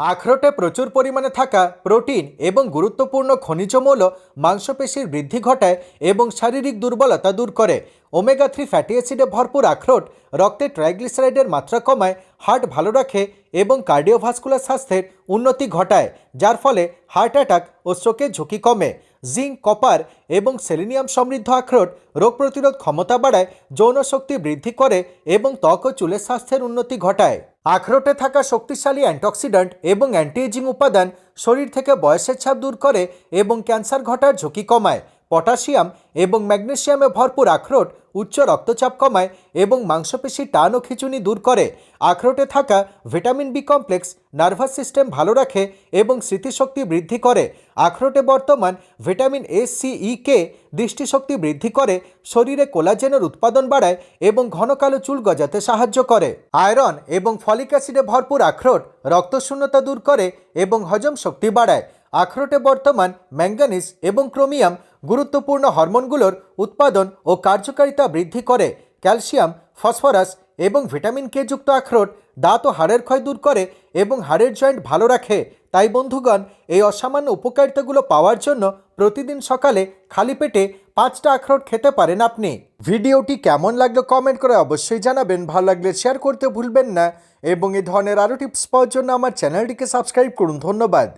আখরোটে প্রচুর পরিমাণে থাকা প্রোটিন এবং গুরুত্বপূর্ণ খনিজ মৌল মাংসপেশির বৃদ্ধি ঘটায় এবং শারীরিক দুর্বলতা দূর করে। ওমেগা থ্রি ফ্যাটি অ্যাসিডে ভরপুর আখরোট রক্তে ট্রাইগ্লিসারাইডের মাত্রা কমায়, হার্ট ভালো রাখে এবং কার্ডিওভাস্কুলার স্বাস্থ্যের উন্নতি ঘটায়, যার ফলে হার্ট অ্যাটাক ও স্ট্রোকের ঝুঁকি কমে। জিঙ্ক, কপার এবং সেলিনিয়াম সমৃদ্ধ আখরোট রোগ প্রতিরোধ ক্ষমতা বাড়ায় যৌন শক্তি বৃদ্ধি করে এবং ত্বক ও চুলের স্বাস্থ্যের উন্নতি ঘটায়। আখরোটে থাকা শক্তিশালী অ্যান্টিঅক্সিডেন্ট এবং অ্যান্টি এজিং উপাদান শরীর থেকে বয়সের ছাপ দূর করে এবং ক্যান্সার ঘটার ঝুঁকি কমায়। পটাশিয়াম এবং ম্যাগনেশিয়ামে ভরপুর আখরোট উচ্চ রক্তচাপ কমায় এবং মাংসপেশি টান ও খিঁচুনি দূর করে। আখরোটে থাকা vitamin B complex nervous system ভালো রাখে এবং স্মৃতিশক্তি বৃদ্ধি করে। আখরোটে বর্তমান ভিটামিন এ, সি, ই, কে দৃষ্টিশক্তি বৃদ্ধি করে, শরীরে কোলাজেনের উৎপাদন বাড়ায় এবং ঘন কালো চুল গজাতে সাহায্য করে। আয়রন এবং ফলিক অ্যাসিডে ভরপুর আখরোট রক্তশূন্যতা দূর করে এবং হজম শক্তি বাড়ায়। আখরোটে বর্তমান ম্যাঙ্গানিজ এবং ক্রোমিয়াম গুরুত্বপূর্ণ হরমোনগুলোর উৎপাদন ও কার্যকারিতা বৃদ্ধি করে। ক্যালসিয়াম, ফসফরাস এবং ভিটামিন কে যুক্ত আখরোট দাঁত ও হাড়ের ক্ষয় দূর করে এবং হাড়ের জয়েন্ট ভালো রাখে। তাই বন্ধুগণ, এই অসামান্য উপকারিতাগুলো পাওয়ার জন্য প্রতিদিন সকালে খালি পেটে পাঁচটা আখরোট খেতে পারেন আপনি। ভিডিওটি কেমন লাগল কমেন্ট করে অবশ্যই জানাবেন। ভালো লাগলে শেয়ার করতে ভুলবেন না। এবং এই ধরনের আরও টিপস পাওয়ার জন্য আমার চ্যানেলটিকে সাবস্ক্রাইব করুন। ধন্যবাদ।